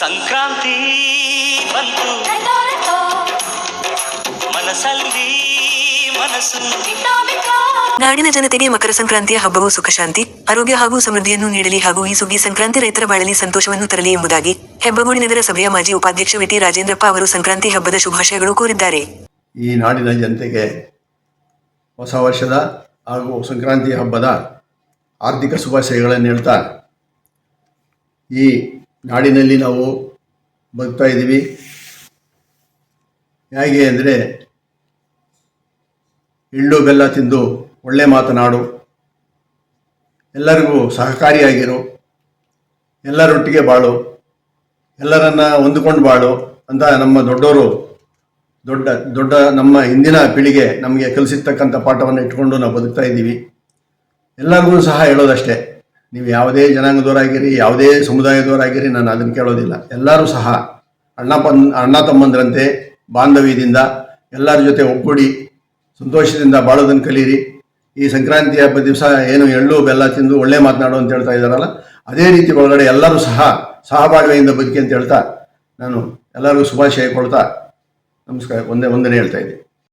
ಸಂಕ್ರಾಂತಿ ಬಂತು. ಮನಸ್ಸಲ್ಲಿ ಮನಸ್ಸು. ನಾಡಿನ ಜನತೆಗೆ ಮಕರ ಸಂಕ್ರಾಂತಿಯ ಹಬ್ಬವು ಸುಖ ಶಾಂತಿ ಆರೋಗ್ಯ ಹಾಗೂ ಸಮೃದ್ಧಿಯನ್ನು ನೀಡಲಿ ಹಾಗೂ ಈ ಸುಗ್ಗಿ ಸಂಕ್ರಾಂತಿ ರೈತರ ಬಾಳಲಿ ಸಂತೋಷವನ್ನು ತರಲಿ ಎಂಬುದಾಗಿ ಹೆಬ್ಬಗೋಡಿ ನಗರ ಸಭೆಯ ಮಾಜಿ ಉಪಾಧ್ಯಕ್ಷ ವಿಟಿ ರಾಜೇಂದ್ರಪ್ಪ ಅವರು ಸಂಕ್ರಾಂತಿ ಹಬ್ಬದ ಶುಭಾಶಯಗಳು ಕೋರಿದ್ದಾರೆ. ಈ ನಾಡಿನ ಜನತೆಗೆ ಹೊಸ ವರ್ಷದ ಹಾಗೂ ಸಂಕ್ರಾಂತಿ ಹಬ್ಬದ ಆರ್ಥಿಕ ಶುಭಾಶಯಗಳನ್ನು ಹೇಳ್ತಾ ಈ ನಾಡಿನಲ್ಲಿ ನಾವು ಬದುಕ್ತಾ ಇದ್ದೀವಿ. ಹೇಗೆ ಅಂದರೆ ಎಳ್ಳು ಬೆಲ್ಲ ತಿಂದು ಒಳ್ಳೆ ಮಾತನಾಡು. ಎಲ್ಲರಿಗೂ ಸಹಕಾರಿಯಾಗಿರು. ಎಲ್ಲರೊಟ್ಟಿಗೆ ಬಾಳು. ಎಲ್ಲರನ್ನ ಹೊಂದಿಕೊಂಡು ಬಾಳು ಅಂತ ನಮ್ಮ ದೊಡ್ಡವರು ದೊಡ್ಡ ದೊಡ್ಡ ನಮ್ಮ ಹಿಂದಿನ ಪೀಳಿಗೆ ನಮಗೆ ಕಲಿಸಿರ್ತಕ್ಕಂಥ ಪಾಠವನ್ನು ಇಟ್ಕೊಂಡು ನಾವು ಬದುಕ್ತಾ ಇದ್ದೀವಿ. ಎಲ್ಲರಿಗೂ ಸಹ ಹೇಳೋದಷ್ಟೇ. ನೀವು ಯಾವುದೇ ಜನಾಂಗದವರಾಗಿರಿ, ಯಾವುದೇ ಸಮುದಾಯದವರಾಗಿರಿ, ನಾನು ಅದನ್ನು ಕೇಳೋದಿಲ್ಲ. ಎಲ್ಲರೂ ಸಹ ಅಣ್ಣ ಪನ್, ಅಣ್ಣ ತಮ್ಮಂದ್ರಂತೆ ಬಾಂಧವ್ಯದಿಂದ ಎಲ್ಲರ ಜೊತೆ ಒಗ್ಗೂಡಿ ಸಂತೋಷದಿಂದ ಬಾಳೋದನ್ನು ಕಲೀರಿ. ಈ ಸಂಕ್ರಾಂತಿ ಹಬ್ಬದ ದಿವಸ ಏನು ಎಳ್ಳು, ಬೆಲ್ಲ ತಿಂದು ಒಳ್ಳೆ ಮಾತನಾಡು ಅಂತ ಹೇಳ್ತಾ ಇದ್ದಾರಲ್ಲ, ಅದೇ ರೀತಿ ಒಳಗಡೆ ಎಲ್ಲರೂ ಸಹ ಸಹಭಾಗಿಯಿಂದ ಬದುಕಿ ಅಂತ ಹೇಳ್ತಾ ನಾನು ಎಲ್ಲರಿಗೂ ಶುಭಾಶಯ ಕೊಡ್ತಾ ನಮಸ್ಕಾರ, ಒಂದೇ ಒಂದನೇ ಹೇಳ್ತಾ ಇದ್ದೀನಿ.